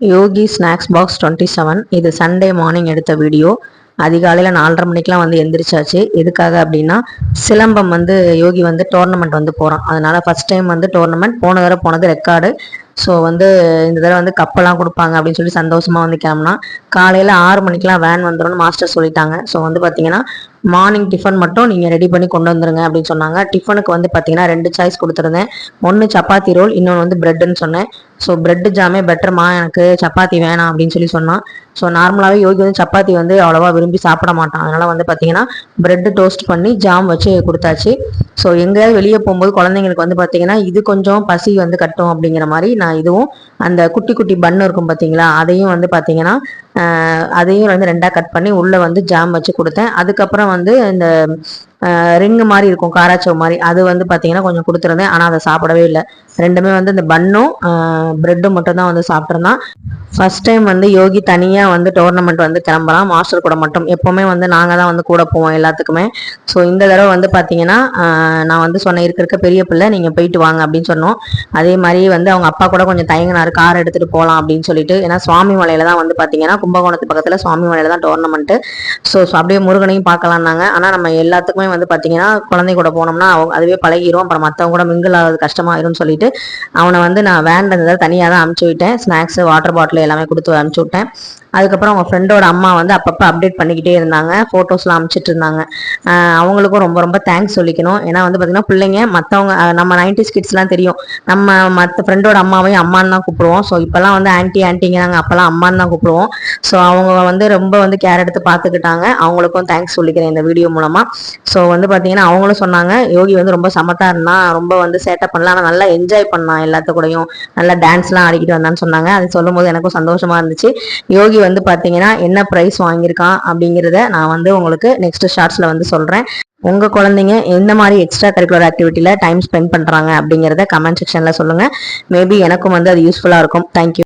Yogi snacks box twenty seven இது Sunday morning எடுத்த video அதிகாலையில் நாலரை மணிக்கெலாம் வந்து எந்திரிச்சாச்சு. எதுக்காக அப்படின்னா சிலம்பம் வந்து யோகி வந்து டோர்னமெண்ட் வந்து போகிறான் அதனால் ஃபஸ்ட் டைம் வந்து டோர்னமெண்ட் போன தடவை போனது ரெக்கார்டு ஸோ வந்து இந்த தடவை வந்து கப்பெல்லாம் கொடுப்பாங்க அப்படின்னு சொல்லி சந்தோஷமாக வந்து கிளம்புனா காலையில் ஆறு மணிக்கெலாம் வேன் வந்துடும்னு மாஸ்டர் சொல்லிட்டாங்க. ஸோ வந்து பார்த்தீங்கன்னா மார்னிங் டிஃபன் மட்டும் நீங்கள் ரெடி பண்ணி கொண்டு வந்துருங்க அப்படின்னு சொன்னாங்க. டிஃபனுக்கு வந்து பார்த்தீங்கன்னா ரெண்டு சாய்ஸ் கொடுத்துருந்தேன். ஒன்று சப்பாத்தி ரோல் இன்னொன்று வந்து பிரெட்டுன்னு சொன்னேன். ஸோ பிரெட்டு ஜாமே பெட்டர்மா எனக்கு சப்பாத்தி வேணாம் அப்படின்னு சொல்லி சொன்னான். ஸோ நார்மலாகவே யோகி வந்து சப்பாத்தி வந்து அவ்வளோவா விரும்பி சாப்பிட மாட்டான். அதனால் வந்து பார்த்தீங்கன்னா பிரெட்டு டோஸ்ட் பண்ணி ஜாம் வச்சு கொடுத்தாச்சு. ஸோ எங்கேயாவது வெளியே போகும்போது குழந்தைங்களுக்கு வந்து பார்த்தீங்கன்னா இது கொஞ்சம் பசி வந்து கட்டும் அப்படிங்கிற மாதிரி நான் இதுவும் அந்த குட்டி குட்டி பன்னு இருக்கும் பார்த்தீங்களா அதையும் வந்து பார்த்தீங்கன்னா அதையும் வந்து ரெண்டாக கட் பண்ணி உள்ளே வந்து ஜாம் வச்சு கொடுத்தேன். அதுக்கப்புறம் வந்து இந்த ரிங்கு மாதிரி இருக்கும் காராச்சவ் மாதிரி. அது வந்து பார்த்தீங்கன்னா கொஞ்சம் கொடுத்துருந்தேன். ஆனால் அதை சாப்பிடவே இல்லை. ரெண்டுமே வந்து இந்த பன்னும் ப்ரெட்டும் மட்டும் தான் வந்து சாப்பிட்ருந்தான் ஃபர்ஸ்ட் டைம் வந்து யோகி தனியாக வந்து டோர்னமெண்ட் வந்து கிளம்பலாம் மாஸ்டர் கூட மட்டும். எப்போவுமே வந்து நாங்கள் தான் வந்து கூட போவோம் எல்லாத்துக்குமே. ஸோ இந்த தடவை வந்து பார்த்தீங்கன்னா நான் வந்து சொன்ன இருக்க இருக்க பெரிய பிள்ளை நீங்கள் போயிட்டு வாங்க அப்படின்னு சொன்னோம். அதே மாதிரி வந்து அவங்க அப்பா கூட கொஞ்சம் தயங்கினார். கார் எடுத்துகிட்டு போகலாம் அப்படின்னு சொல்லிட்டு. ஏன்னா சுவாமி மலையில தான் வந்து பார்த்தீங்கன்னா கும்பகோணத்து பக்கத்தில் சுவாமி மலையில தான் டோர்னமெண்ட்டு ஸோ அப்படியே முருகனையும் பார்க்கலான்னாங்க. ஆனால் நம்ம எல்லாத்துக்குமே வந்து பார்த்தீங்கன்னா குழந்தை கூட போனோம்னா அவங்க அதுவே பழகிரும். அப்புறம் மற்றவங்க கூட மிங்கிள் ஆகிறது கஷ்டமாயிரும்னு சொல்லிட்டு அவனை வந்து நான் வேண்டதை தனியாக தான் அனுப்பிச்சி விட்டேன். ஸ்நாக்ஸ் வாட்டர் பாட்டில் எல்லாமே கொடுத்து அனுப்பிச்சி விட்டேன். அதுக்கப்புறம் அவங்க ஃப்ரெண்டோட அம்மா வந்து அப்பப்போ அப்டேட் பண்ணிக்கிட்டே இருந்தாங்க. ஃபோட்டோஸ்லாம் அமுச்சிட்டு இருந்தாங்க. அவங்களுக்கும் ரொம்ப ரொம்ப தேங்க்ஸ் சொல்லிக்கணும். ஏன்னா வந்து பார்த்திங்கன்னா பிள்ளைங்க மற்றவங்க நம்ம நைன்டி கிட்ஸ்லாம் தெரியும். நம்ம மற்ற ஃப்ரெண்டோட அம்மாவையும் அம்மான்னு தான் கூப்பிடுவோம். ஸோ இப்போல்லாம் வந்து ஆன்டி ஆன்ட்டிங்கிறாங்க அப்போல்லாம் அம்மான்னு தான் கூப்பிடுவோம். ஸோ அவங்க வந்து ரொம்ப வந்து கேர் எடுத்து பார்த்துக்கிட்டாங்க அவங்களுக்கும் தேங்க்ஸ் சொல்லிக்கிறேன் இந்த வீடியோ மூலமாக ஸோ வந்து பார்த்தீங்கன்னா அவங்களும் சொன்னாங்க யோகி வந்து ரொம்ப சமத்தா இருந்தான் ரொம்ப வந்து சேட்டை பண்ணலாம். ஆனால் நல்லா என்ஜாய் பண்ணான் எல்லாத்து கூடயும். நல்லா டான்ஸ்லாம் ஆடிக்கிட்டு வந்தான்னு சொன்னாங்க. அது சொல்லும் போது எனக்கும் சந்தோஷமாக இருந்துச்சு. யோகி வந்து பார்த்தீங்கன்னா என்ன ப்ரைஸ் வாங்கியிருக்கான் அப்படிங்கிறத நான் வந்து உங்களுக்கு நெக்ஸ்ட் ஷார்ட்ஸில் வந்து சொல்கிறேன் உங்கள் குழந்தைங்க எந்த மாதிரி எக்ஸ்ட்ரா கரிக்குலர் ஆக்டிவிட்டியில் டைம் ஸ்பெண்ட் பண்ணுறாங்க அப்படிங்கிறத கமெண்ட் செக்ஷனில் சொல்லுங்கள் மேபி எனக்கும் வந்து அது யூஸ்ஃபுல்லாக இருக்கும். தேங்க்யூ